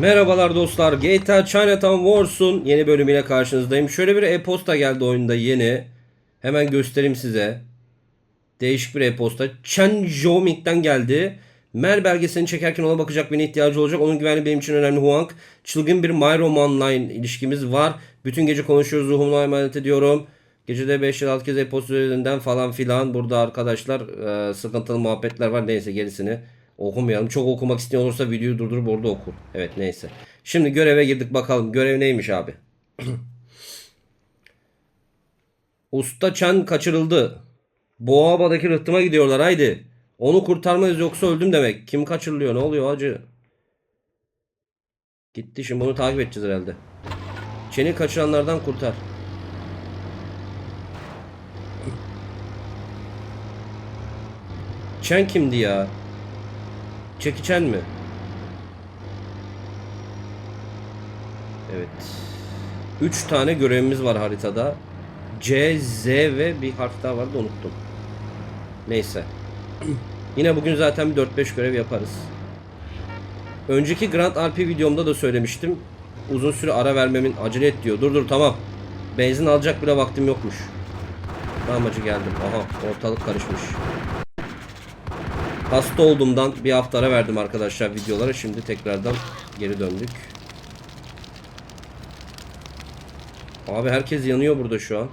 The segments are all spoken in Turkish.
Merhabalar dostlar. GTA Chinatown Wars'un yeni bölümüyle karşınızdayım. Şöyle bir e-posta geldi oyunda yeni. Hemen göstereyim size. Değişik bir e-posta. Chen Zhoming'den geldi. Mer belgeselini çekerken ona bakacak birine ihtiyacı olacak. Onun güvenliği benim için önemli Huang. Çılgın bir My Online ilişkimiz var. Bütün gece konuşuyoruz. Ruhumla emanet ediyorum. Gecede 5 yıl 6 kez e-posta üzerinden falan filan. Burada arkadaşlar e, sıkıntılı muhabbetler var. Neyse gerisini okumayalım. Çok okumak isteyen olursa videoyu durdurup orada okur. Evet neyse. Şimdi göreve girdik bakalım. Görev neymiş abi? Usta Chen kaçırıldı. Boğaba'daki rıhtıma gidiyorlar haydi. Onu kurtarmayız yoksa öldüm demek. Kim kaçırılıyor ne oluyor hacı? Gitti şimdi bunu takip edeceğiz herhalde. Çen'i kaçıranlardan kurtar. Chen kimdi ya? Chan mi? Evet. 3 tane görevimiz var haritada. C, Z ve bir harf daha vardı unuttum. Neyse. Yine bugün zaten bir 4-5 görev yaparız. Önceki Grand RP videomda da söylemiştim. Uzun süre ara vermemin acele et diyor. Dur dur tamam. Benzin alacak bile vaktim yokmuş. Tamam hacı geldim. Aha ortalık karışmış. Hasta olduğumdan bir hafta ara verdim arkadaşlar videolara. Şimdi tekrardan geri döndük. Abi herkes yanıyor burada şu an.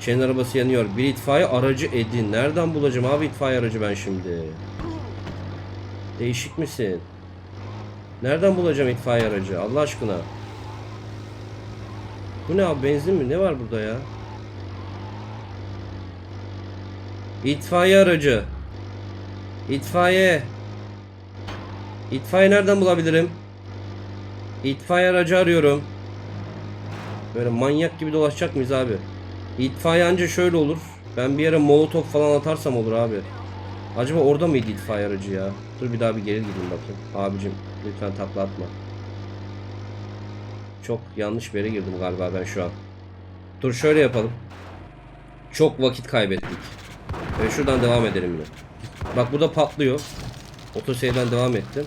Çen arabası yanıyor. Bir itfaiye aracı edin. Nereden bulacağım abi itfaiye aracı ben şimdi? Değişik misin? Nereden bulacağım itfaiye aracı? Allah aşkına. Bu ne abi benzin mi? Ne var burada ya? İtfaiye aracı. İtfaiye. İtfaiye nereden bulabilirim? İtfaiye aracı arıyorum. Böyle manyak gibi dolaşacak mıyız abi? İtfaiye anca şöyle olur. Ben bir yere molotof falan atarsam olur abi. Acaba orada mıydı itfaiye aracı ya? Dur bir daha bir geri gideyim bakayım. Abicim lütfen takla atma. Çok yanlış bir yere girdim galiba ben şu an. Dur şöyle yapalım. Çok vakit kaybettik. Ve şuradan devam edelim yine. Bak burada patlıyor. Otoseyden devam ettim.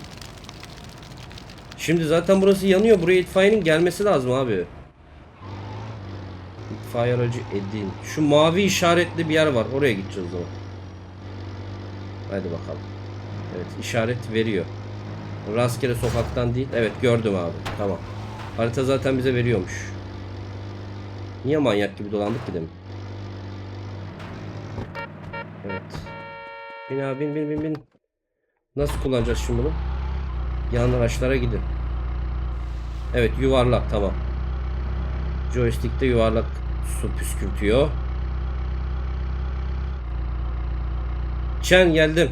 Şimdi zaten burası yanıyor. Buraya itfaiyenin gelmesi lazım abi. İtfaiye aracı edin. Şu mavi işaretli bir yer var. Oraya gideceğiz o zaman. Hadi bakalım. Evet işaret veriyor. Rastgele sokaktan değil. Evet gördüm abi. Tamam. Harita zaten bize veriyormuş. Niye manyak gibi dolandık ki demin? Bin abi bin bin bin bin. Nasıl kullanacağız şimdi bunu? Yan araçlara gidin. Evet yuvarlak tamam. Joystick'te yuvarlak su püskürtüyor. Çen geldim.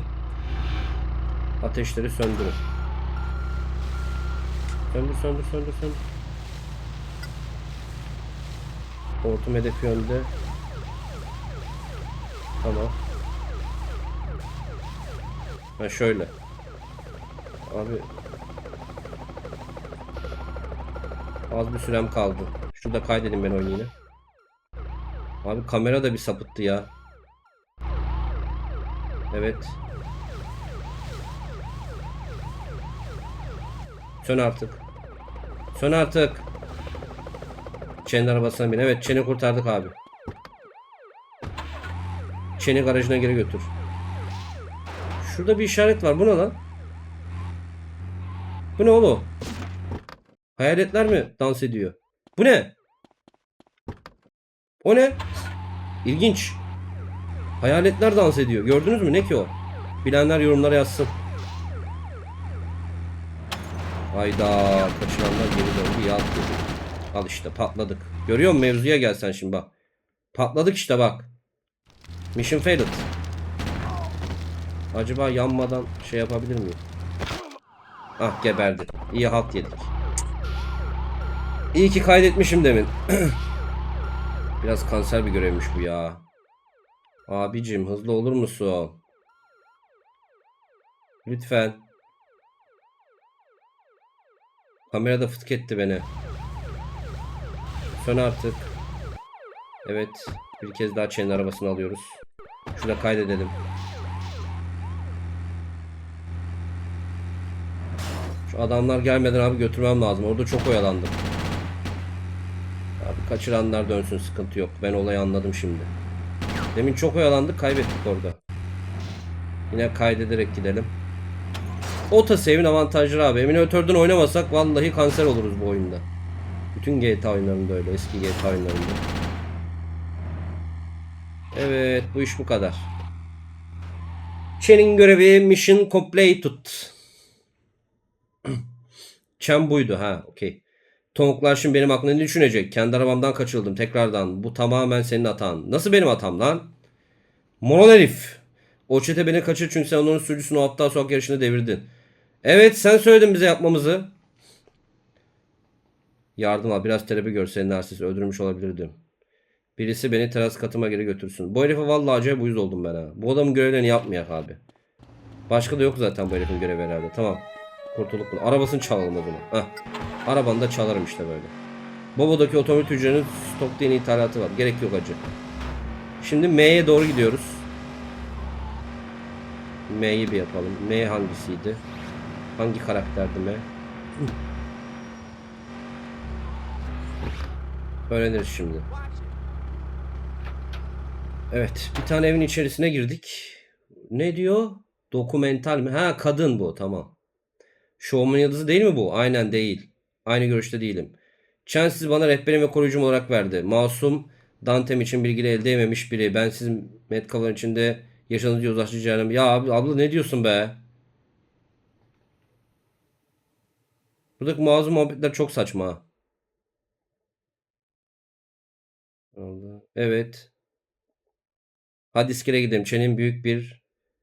Ateşleri söndürün. Söndür söndür söndür söndür. Hortum hedefi önde. Tamam. Ha şöyle. Abi. Az bir sürem kaldı. Şurada kaydedin ben oyunu yine. Abi kamera da bir sapıttı ya. Evet. Sön artık. Sön artık. Çen'in arabasına bin. Evet Çen'i kurtardık abi. Çen'i garajına geri götür. Şurada bir işaret var. Bu ne lan? Bu ne oğlum? Hayaletler mi dans ediyor? Bu ne? O ne? İlginç. Hayaletler dans ediyor. Gördünüz mü? Ne ki o? Bilenler yorumlara yazsın. Hayda. Kaçıranlar geri döndü. Dedi. Al işte patladık. Görüyor musun? Mevzuya gelsen şimdi bak. Patladık işte bak. Mission failed. Acaba yanmadan şey yapabilir miyim? Ah geberdi. İyi halt yedik. İyi ki kaydetmişim demin. Biraz kanser bir görevmiş bu ya. Abicim hızlı olur musun? Lütfen. Kamerada fıtık etti beni. Sön artık. Evet. Bir kez daha Çen'in arabasını alıyoruz. Şurada kaydedelim. Şu adamlar gelmeden abi götürmem lazım. Orada çok oyalandım. Abi kaçıranlar dönsün sıkıntı yok. Ben olayı anladım şimdi. Demin çok oyalandık kaybettik orada. Yine kaydederek gidelim. Otosave'in avantajları abi. Eminatörden oynamasak vallahi kanser oluruz bu oyunda. Bütün GTA oyunlarında öyle. Eski GTA oyunlarında. Evet bu iş bu kadar. Chen'in görevi mission completed. Chen buydu ha okey. Tavuklar şimdi benim aklımda ne düşünecek? Kendi arabamdan kaçırıldım tekrardan. Bu tamamen senin hatan. Nasıl benim hatam lan? Moral herif. O çete beni kaçır çünkü sen onun sürücüsünü o aptal sokak yarışını devirdin. Evet sen söyledin bize yapmamızı. Yardım al biraz terapi gör seni narsist öldürmüş olabilirdim. Birisi beni teras katıma geri götürsün. Bu herife vallahi acayip uyuz oldum ben ha. Bu adamın görevlerini yapmayak abi. Başka da yok zaten bu herifin görevi herhalde. Tamam. Kurtulduk bunu. Arabasını çalalım o zaman. Heh. Arabanı da çalarım işte böyle. Bobo'daki otomobil tüccarının stok yeni ithalatı var. Gerek yok acı. Şimdi M'ye doğru gidiyoruz. M'yi bir yapalım. M hangisiydi? Hangi karakterdi M? Öğreniriz şimdi. Evet. Bir tane evin içerisine girdik. Ne diyor? Dokumental mi? Ha kadın bu. Tamam. Showman yıldızı değil mi bu? Aynen değil. Aynı görüşte değilim. Chen sizi bana rehberim ve koruyucum olarak verdi. Masum Dantem için bilgileri elde edememiş biri. Ben siz Metcalf'ın içinde yozlaştı cehennem. Ya abi, abla ne diyorsun be? Buradaki mağazı muhabbetler çok saçma. Evet. Hadi iskele gidelim. Çen'in büyük bir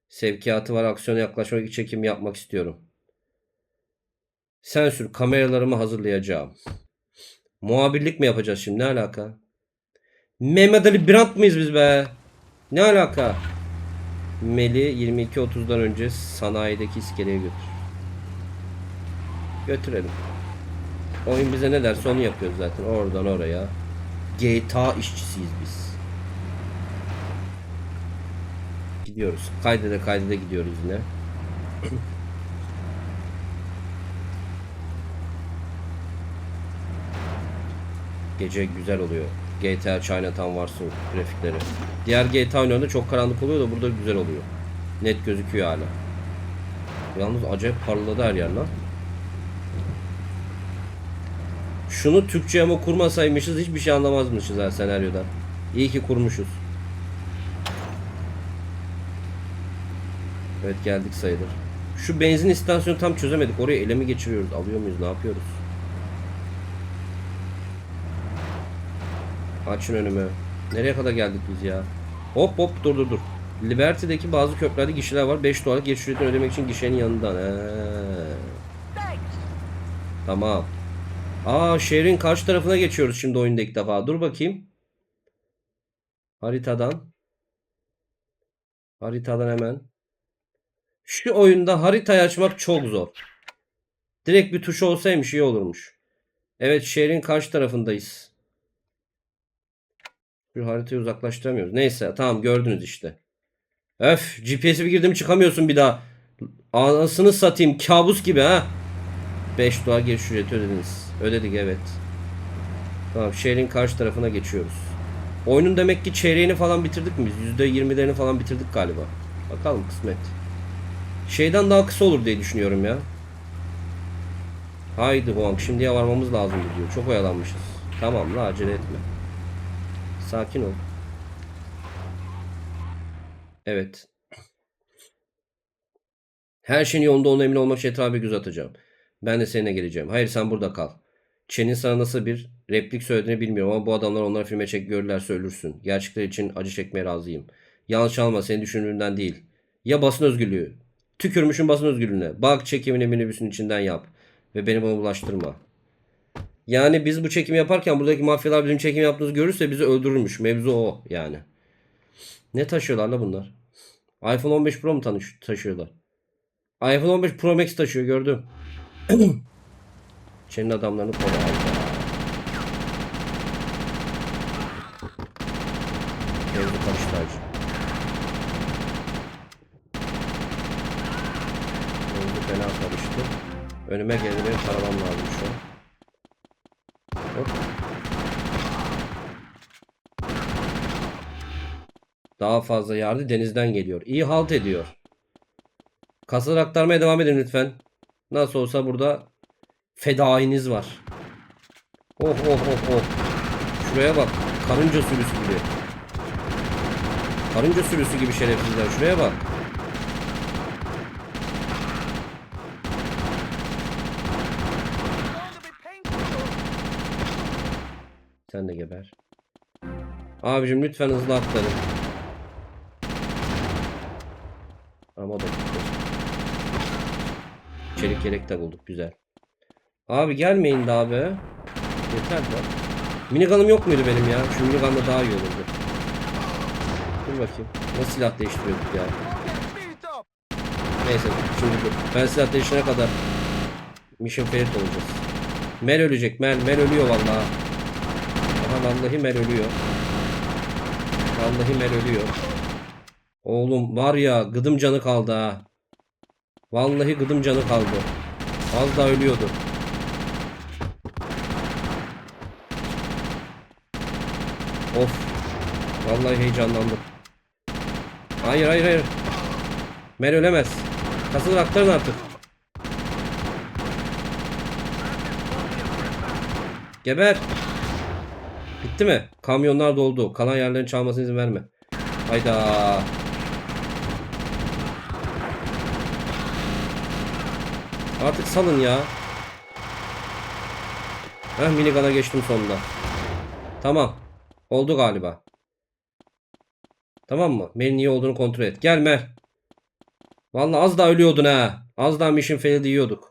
sevkiyatı var. Aksiyona yaklaşmak için çekim yapmak istiyorum. Sensür kameralarımı hazırlayacağım. Muhabirlik mi yapacağız şimdi? Ne alaka? Mehmet Ali Brandt mıyız biz be? Ne alaka? Meli 22.30'dan önce sanayideki iskeleye götür. Götürelim. Oyun bize ne derse onu yapıyoruz zaten. Oradan oraya. GTA işçisiyiz biz. Gidiyoruz. Kaydede kaydede gidiyoruz yine. Gece güzel oluyor. GTA Chinatown varsın grafikleri. Diğer GTA oyunlarında çok karanlık oluyor da burada güzel oluyor. Net gözüküyor hala. Yalnız acayip parladı her yer lan. Şunu Türkçe ama kurmasaymışız hiçbir şey anlamazmışız ha senaryodan. İyi ki kurmuşuz. Evet geldik sayılır. Şu benzin istasyonu tam çözemedik. Oraya ele mi geçiriyoruz? Alıyor muyuz? Ne yapıyoruz? Açın önümü. Nereye kadar geldik biz ya? Hop hop dur dur dur. Liberty'deki bazı köprülerde gişeler var. 5 dolarlık geçiş ücretini ödemek için gişenin yanından. Tamam. Aa şehrin karşı tarafına geçiyoruz şimdi oyunda ilk defa. Dur bakayım. Haritadan. Haritadan hemen. Şu oyunda haritayı açmak çok zor. Direkt bir tuş olsaymış iyi olurmuş. Evet şehrin karşı tarafındayız. Şu haritayı uzaklaştıramıyoruz. Neyse tamam gördünüz işte. Öf GPS'e bir girdim çıkamıyorsun bir daha. Anasını satayım kabus gibi ha. 5 dolar giriş ücreti ödediniz. Ödedik evet. Tamam şehrin karşı tarafına geçiyoruz. Oyunun demek ki çeyreğini falan bitirdik mi biz? %20'lerini falan bitirdik galiba. Bakalım kısmet. Şeyden daha kısa olur diye düşünüyorum ya. Haydi Huang şimdiye varmamız lazım diyor. Çok oyalanmışız. Tamam la acele etme. Sakin ol. Evet. Her şeyin yolunda olduğuna emin olmak için etrafa göz atacağım. Ben de seninle geleceğim. Hayır sen burada kal. Chen'in sana nasıl bir replik söylediğini bilmiyorum ama bu adamlar onları filme çek görürlerse ölürsün. Gerçekler için acı çekmeye razıyım. Yanlış alma senin düşündüğünden değil. Ya basın özgürlüğü. Tükürmüşün basın özgürlüğüne. Bak çekimini minibüsün içinden yap. Ve beni buna bulaştırma. Yani biz bu çekimi yaparken buradaki mafyalar bizim çekim yaptığımızı görürse bizi öldürürmüş. Mevzu o yani. Ne taşıyorlar la bunlar? iPhone 15 Pro mu tanış taşıyorlar? iPhone 15 Pro Max taşıyor gördüm. Senin adamlarını kola. Mevzu karıştı hacı. Mevzu fena karıştı. Önüme benim taramam lazım şu an. Hop. Daha fazla yardı denizden geliyor. İyi halt ediyor. Kasaları aktarmaya devam edin lütfen. Nasıl olsa burada fedainiz var. Oh oh oh oh. Şuraya bak. Karınca sürüsü gibi. Karınca sürüsü gibi şerefsizler. Şuraya bak. Sen de geber. Abicim lütfen hızlı atların. Ama da Çelik yelek de bulduk güzel. Abi gelmeyin daha be. Yeter de. Minigun'um yok muydu benim ya? Şu minigun'la daha iyi olurdu. Dur bakayım. Nasıl silah değiştiriyorduk ya? Neyse şimdi dur. Ben silah değiştirene kadar Mission failed olacağız. Mel ölecek. Mel. Mel ölüyor vallahi. Vallahi Mel ölüyor. Vallahi Mel ölüyor. Oğlum var ya gıdım canı kaldı ha. Vallahi gıdım canı kaldı. Az daha ölüyordu. Of. Vallahi heyecanlandım. Hayır hayır hayır. Mer ölemez. Kasılır aktarın artık. Geber. Bitti mi? Kamyonlar doldu. Kalan yerlerin çalmasına izin verme. Hayda. Artık salın ya. Heh minigana geçtim sonunda. Tamam. Oldu galiba. Tamam mı? Mel'in iyi olduğunu kontrol et. Gel Mel. Vallahi az daha ölüyordun ha. Az daha mission failed yiyorduk.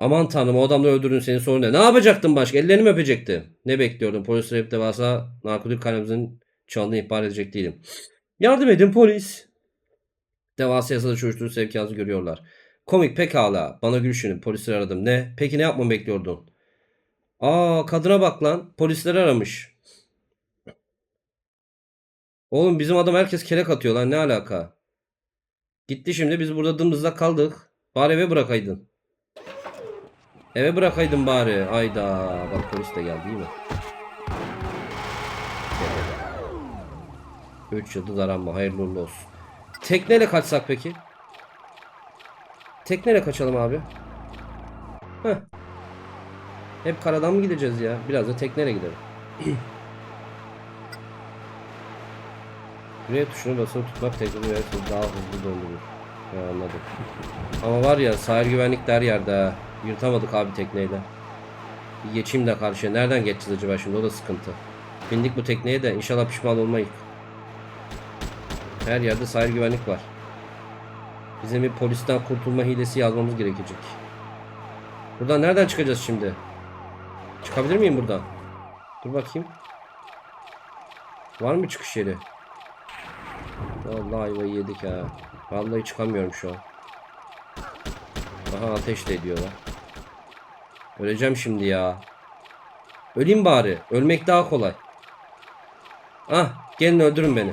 Aman tanrım o adamla öldürdün seni sorun ne? Ne yapacaktın başka? Ellerini mi öpecektin? Ne bekliyordun? Polis hep devasa narkotik kalemimizin çalını ihbar edecek değilim. Yardım edin polis. Devasa yasada çocukluğu sevkiyatı görüyorlar. Komik pekala. Bana gülüşünü. Polisleri aradım. Ne? Peki ne yapmamı bekliyordun? Aa kadına bak lan. Polisleri aramış. Oğlum bizim adam herkes kelek atıyor lan. Ne alaka? Gitti şimdi biz burada dımdızlak kaldık. Bari eve bırakaydın. Eve bırakaydın bari. Ayda. Bak polis de geldi değil mi? 3 yıldız aranma. Hayırlı uğurlu olsun. Tekneyle kaçsak peki? Tekneyle kaçalım abi. Heh. Hep karadan mı gideceğiz ya? Biraz da tekneyle gidelim. Buraya tuşuna basılı tutmak tekneyi daha hızlı döndürür. Ya anladım. Ama var ya sahil güvenlik de her yerde ha. Yırtamadık abi tekneyle. Bir geçeyim de karşıya. Nereden geçeceğiz acaba şimdi? O da sıkıntı. Bindik bu tekneye de inşallah pişman olmayız. Her yerde sahil güvenlik var. Bizim bir polisten kurtulma hilesi yazmamız gerekecek. Buradan nereden çıkacağız şimdi? Çıkabilir miyim buradan? Dur bakayım. Var mı çıkış yeri? Vallahi ayvayı yedik ha. Vallahi çıkamıyorum şu an. Aha ateş de ediyorlar. Öleceğim şimdi ya. Öleyim bari. Ölmek daha kolay. Ah gelin öldürün beni.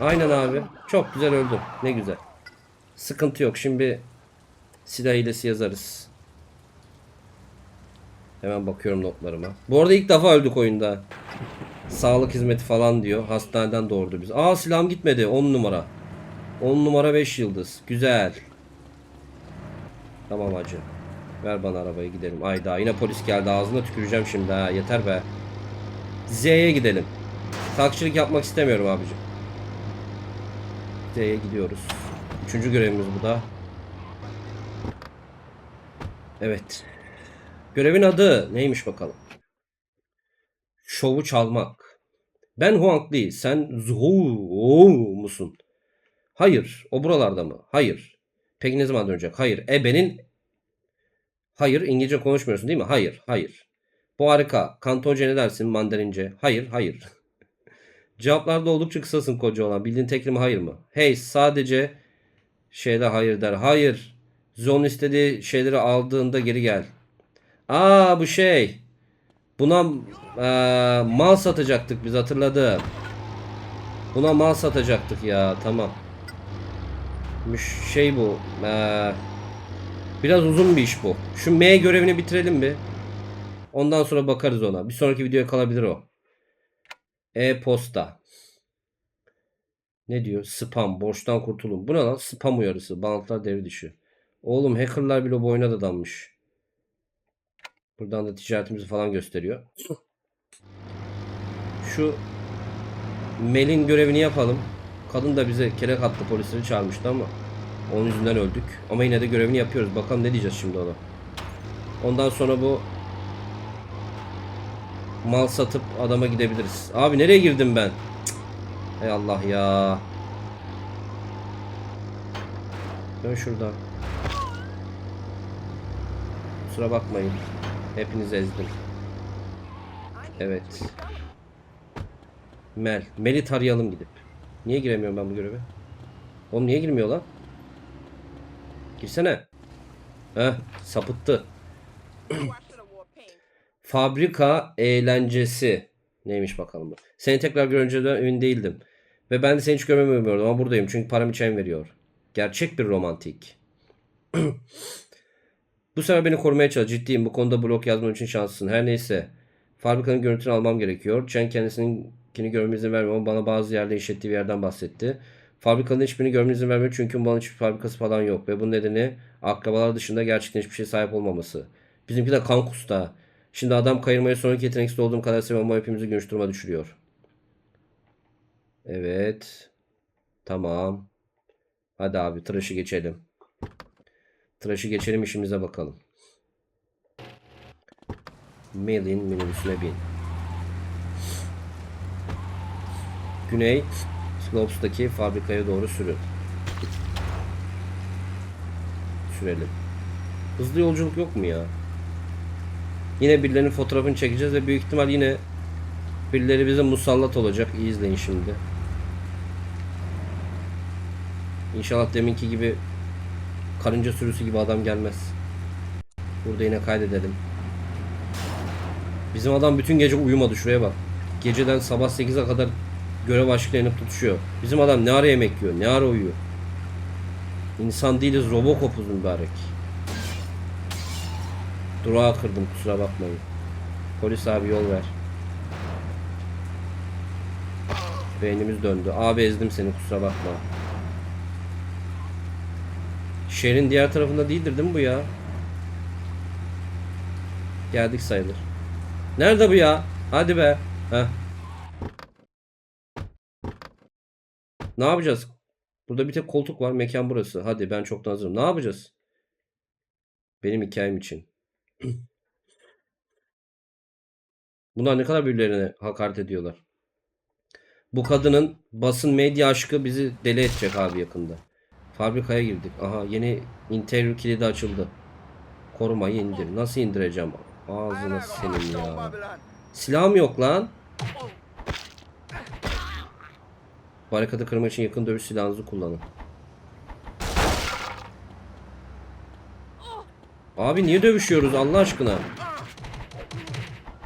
Aynen abi. Çok güzel öldüm. Ne güzel. Sıkıntı yok. Şimdi silah hilesi yazarız. Hemen bakıyorum notlarıma. Bu arada ilk defa öldük oyunda. Sağlık hizmeti falan diyor. Hastaneden doğurdu biz. Aa silahım gitmedi. 10 numara. 10 numara 5 yıldız. Güzel. Tamam hacı. Ver bana arabayı gidelim. Ayda yine polis geldi. Ağzına tüküreceğim şimdi ha. Yeter be. Z'ye gidelim. Taksilik yapmak istemiyorum abicim. Z'ye gidiyoruz. Üçüncü görevimiz bu da. Evet. Görevin adı neymiş bakalım. Şovu çalmak. Ben Huang Li. Sen Zhou musun? Hayır. O buralarda mı? Hayır. Peki ne zaman dönecek? Hayır. Ebe'nin Hayır. İngilizce konuşmuyorsun değil mi? Hayır. Hayır. Bu harika. Kantonca ne dersin? Mandarince. Hayır. Hayır. Cevaplarda oldukça kısasın koca olan. Bildiğin tek kelime hayır mı? Hey sadece şeyde hayır der. Hayır. Zon istediği şeyleri aldığında geri gel. Aa bu şey. Buna eee, mal satacaktık biz hatırladım. Buna mal satacaktık ya tamam. Şey bu. Eee, Biraz uzun bir iş bu. Şu M görevini bitirelim bir. Ondan sonra bakarız ona. Bir sonraki videoya kalabilir o. E-posta. Ne diyor? Spam. Borçtan kurtulun. Bu ne lan? Spam uyarısı. Bantlar devre dışı. Oğlum hackerlar bile bu oyuna da dalmış. Buradan da ticaretimizi falan gösteriyor. Şu Mel'in görevini yapalım. Kadın da bize kelek attı polisleri çağırmıştı ama onun yüzünden öldük. Ama yine de görevini yapıyoruz. Bakalım ne diyeceğiz şimdi ona. Ondan sonra bu mal satıp adama gidebiliriz. Abi nereye girdim ben? Cık. Hay Allah ya. Dön şuradan. Kusura bakmayın. Hepinizi ezdim. Evet. Mel. Mel'i tarayalım gidip. Niye giremiyorum ben bu göreve? Oğlum niye girmiyor lan? Girsene. Heh sapıttı. Fabrika eğlencesi. Neymiş bakalım bu. Seni tekrar görünce de emin değildim. Ve ben de seni hiç görmemiyordum ama buradayım çünkü param içen veriyor. Gerçek bir romantik. bu sefer beni korumaya çalış. Ciddiyim. Bu konuda blog yazmam için şanslısın. Her neyse. Fabrikanın görüntünü almam gerekiyor. Chen kendisininkini görmeme izin vermiyor ama bana bazı yerde işlettiği bir yerden bahsetti. Fabrikanın hiçbirini görmeme izin vermiyor çünkü bunun hiçbir fabrikası falan yok. Ve bunun nedeni akrabalar dışında gerçekten hiçbir şey sahip olmaması. Bizimki de kan kusta. Şimdi adam kayırmaya sonraki yeteneksiz olduğum kadar seviyorum ama hepimizi günüş duruma düşürüyor. Evet. Tamam. Hadi abi tıraşı geçelim. Tıraşı geçelim işimize bakalım. Melin minibüsüne bin. Güney Slopes'taki fabrikaya doğru sürün. Sürelim. Hızlı yolculuk yok mu ya? Yine birilerinin fotoğrafını çekeceğiz ve büyük ihtimal yine birileri bize musallat olacak. İyi izleyin şimdi. İnşallah deminki gibi karınca sürüsü gibi adam gelmez. Burada yine kaydedelim. Bizim adam bütün gece uyumadı şuraya bak. Geceden sabah 8'e kadar görev aşkına tutuşuyor. Bizim adam ne ara yemek yiyor, ne ara uyuyor. İnsan değiliz, Robocop'uz mübarek. Durağa kırdım kusura bakmayın. Polis abi yol ver. Beynimiz döndü. Abi ezdim seni kusura bakma. Şehrin diğer tarafında değildir değil mi bu ya? Geldik sayılır. Nerede bu ya? Hadi be. Heh. Ne yapacağız? Burada bir tek koltuk var. Mekan burası. Hadi ben çoktan hazırım. Ne yapacağız? Benim hikayem için. Bunlar ne kadar birbirlerine hakaret ediyorlar. Bu kadının basın medya aşkı bizi deli edecek abi yakında. Fabrikaya girdik. Aha yeni interior kilidi açıldı. Korumayı indir. Nasıl indireceğim? Ağzına senin ya. Silahım yok lan. Barikadı kırmak için yakın dövüş silahınızı kullanın. Abi niye dövüşüyoruz Allah aşkına?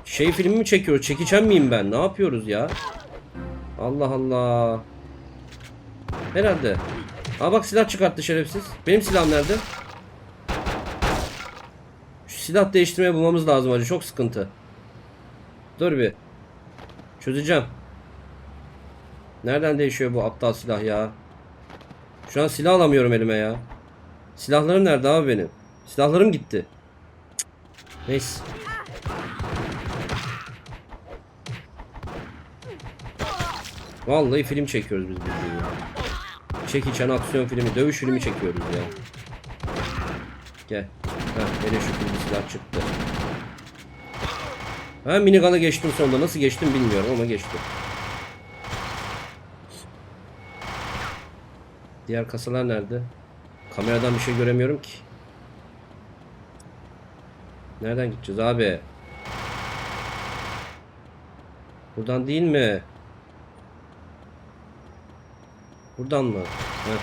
Şey filmi mi çekiyoruz? Çekeceğim miyim ben? Ne yapıyoruz ya? Allah Allah. Herhalde. Aa bak silah çıkarttı şerefsiz. Benim silahım nerede? Şu silah değiştirmeye bulmamız lazım acı. Çok sıkıntı. Dur bir. Çözeceğim. Nereden değişiyor bu aptal silah ya? Şu an silah alamıyorum elime ya. Silahlarım nerede abi benim? Silahlarım gitti. Neyse. Vallahi film çekiyoruz biz bildiğin ya. Çekiçen aksiyon filmi, dövüş filmi çekiyoruz ya. Gel. Ha, hele şükür bir silah çıktı. Ha minigun'a geçtim sonunda. Nasıl geçtim bilmiyorum ama geçtim. Diğer kasalar nerede? Kameradan bir şey göremiyorum ki. Nereden gideceğiz abi? Buradan değil mi? Buradan mı? Heh.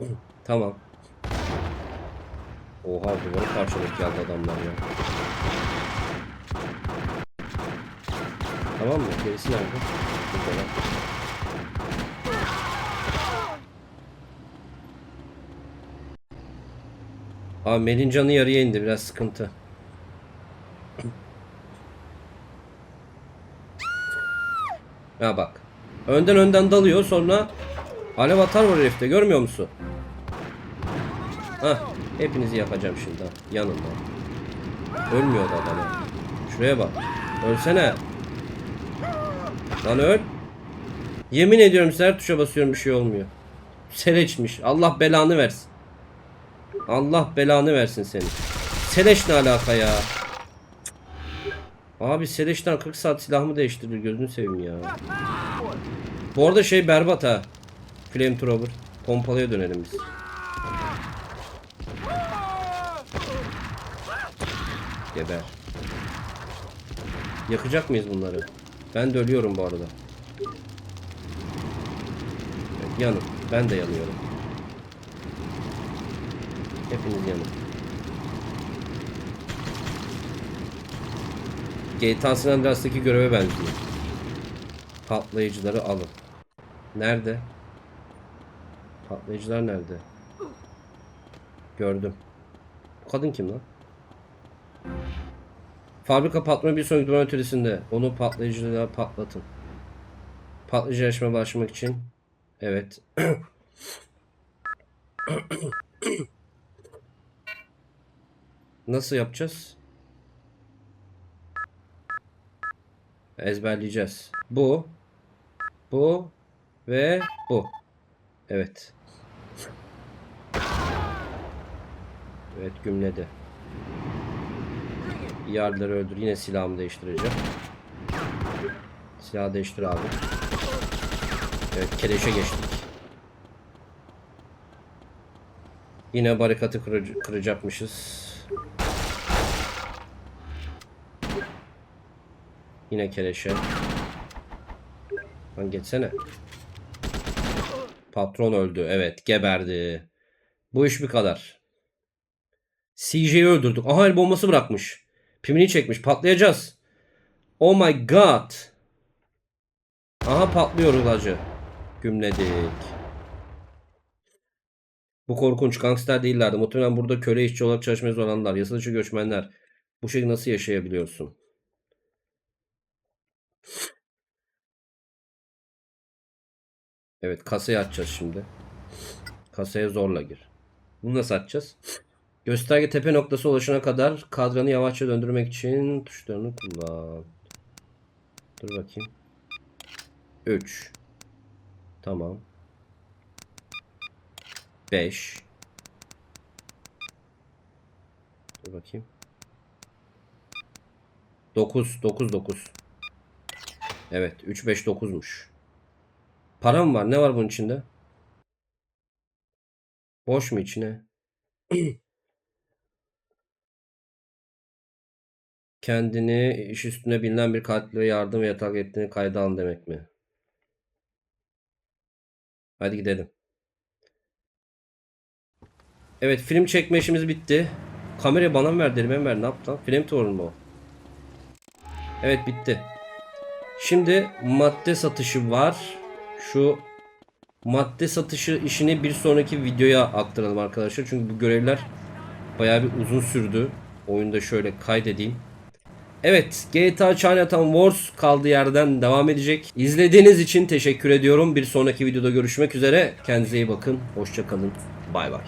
tamam. Oha duvarı parçaladık geldi adamlar ya. Tamam mı? Gerisi nerede? Burada Abi Melin canı yarıya indi biraz sıkıntı. Ha bak. Önden önden dalıyor sonra alev atar var herifte görmüyor musun? Hah hepinizi yakacağım şimdi. Yanında. Ölmüyor da adam. Şuraya bak. Ölsene. Lan öl. Yemin ediyorum her tuşa basıyorum bir şey olmuyor. Seleçmiş. Allah belanı versin. Allah belanı versin seni. Seleş ne alaka ya? Abi Seleş'ten 40 saat silahımı değiştirdi gözünü seveyim ya. Bu arada şey berbat ha. Flamethrower. Pompalıya dönelim biz. Geber. Yakacak mıyız bunları? Ben de ölüyorum bu arada. Yanın. Ben de yanıyorum. Hepiniz yanın. GTA San Andreas'taki göreve benziyor. Patlayıcıları alın. Nerede? Patlayıcılar nerede? Gördüm. Bu kadın kim lan? Fabrika patronu bir sonraki duran ötesinde. Onu patlayıcılarla patlatın. Patlayıcı yarışmaya başlamak için. Evet. Nasıl yapacağız? Ezberleyeceğiz. Bu. Bu. Ve bu. Evet. Evet gümledi. Yarları öldür. Yine silahımı değiştireceğim. Silahı değiştir abi. Evet keleşe geçtik. Yine barikatı kıracakmışız. Yine keleşe. Lan geçsene. Patron öldü. Evet geberdi. Bu iş bir kadar. CJ'yi öldürdük. Aha el bombası bırakmış. Pimini çekmiş. Patlayacağız. Oh my god. Aha patlıyor ulacı. Gümledik. Bu korkunç gangster değillerdi. Muhtemelen burada köle işçi olarak çalışmaya zorlandılar. Yasa göçmenler. Bu şekilde nasıl yaşayabiliyorsun? Evet kasayı açacağız şimdi. Kasaya zorla gir. Bunu nasıl açacağız? Gösterge tepe noktası ulaşana kadar kadranı yavaşça döndürmek için tuşlarını kullan. Dur bakayım. 3 Tamam. 5 Dur bakayım. 9 9 9 Evet 3 5 9'muş. Para mı var? Ne var bunun içinde? Boş mu içine? Kendini iş üstüne bilinen bir katile yardım ve yatak ettiğini kayda alın demek mi? Hadi gidelim. Evet film çekme işimiz bitti. Kamerayı bana mı verdi elime mi ne yaptı? Film torun mu o? Evet bitti. Şimdi madde satışı var. Şu madde satışı işini bir sonraki videoya aktaralım arkadaşlar. Çünkü bu görevler bayağı bir uzun sürdü. Oyunda şöyle kaydedeyim. Evet GTA Chinatown Wars kaldığı yerden devam edecek. İzlediğiniz için teşekkür ediyorum. Bir sonraki videoda görüşmek üzere. Kendinize iyi bakın. Hoşçakalın. Bay bay.